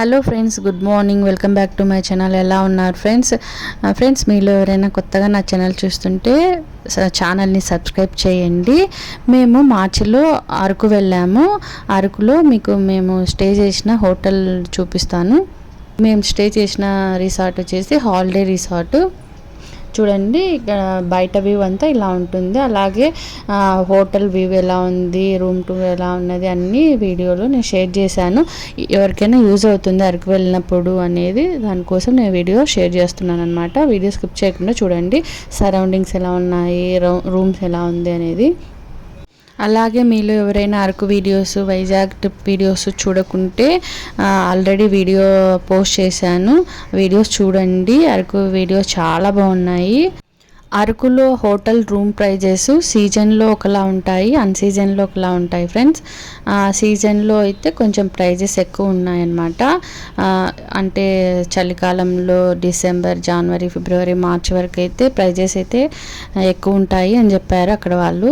Hello friends good morning welcome back to my channel ఎలా ఉన్నారు friends friends uh, మీలో ఎవరైనా కొత్తగా నా ఛానల్ చూస్తుంటే ఛానల్ని సబ్స్క్రైబ్ చేయండి. మేము మార్చిలో అరకు వెళ్ళాము. అరకులో మీకు మేము స్టే చేసిన హోటల్ చూపిస్తాను. మేము స్టే చేసిన రిసార్ట్ వచ్చేసి హాలిడే రిసార్ట్ చూడండి ఇక్కడ బయట వ్యూ అంతా ఇలా ఉంటుంది. అలాగే హోటల్ వ్యూ ఎలా ఉంది రూమ్ టూర్ ఎలా ఉన్నది అన్ని వీడియోలో నేను షేర్ చేశాను. ఎవరికైనా యూజ్ అవుతుంది అరకు వెళ్ళినప్పుడు అనేది దానికోసం నేను వీడియో షేర్ చేస్తున్నాను అనమాట వీడియో స్కిప్ చేయకుండా చూడండి. సరౌండింగ్స్ ఎలా ఉన్నాయి రూమ్స్ ఎలా ఉంది అనేది. అలాగే మీలో ఎవరైనా Araku videos Vizag trip videos చూడకుంటే ఆల్రెడీ వీడియో పోస్ట్ చేశాను. వీడియోస్ చూడండి. అరకు వీడియోస్ చాలా బాగున్నాయి. అరకులో హోటల్ రూమ్ ప్రైజెస్ సీజన్లో ఒకలా ఉంటాయి అన్ సీజన్లో ఒకలా ఉంటాయి ఫ్రెండ్స్ సీజన్లో అయితే కొంచెం ప్రైజెస్ ఎక్కువ ఉన్నాయన్నమాట. అంటే చలికాలంలో డిసెంబర్ జనవరి ఫిబ్రవరి మార్చ్ వరకు అయితే ప్రైజెస్ అయితే ఎక్కువ ఉంటాయి అని చెప్పారు అక్కడ వాళ్ళు.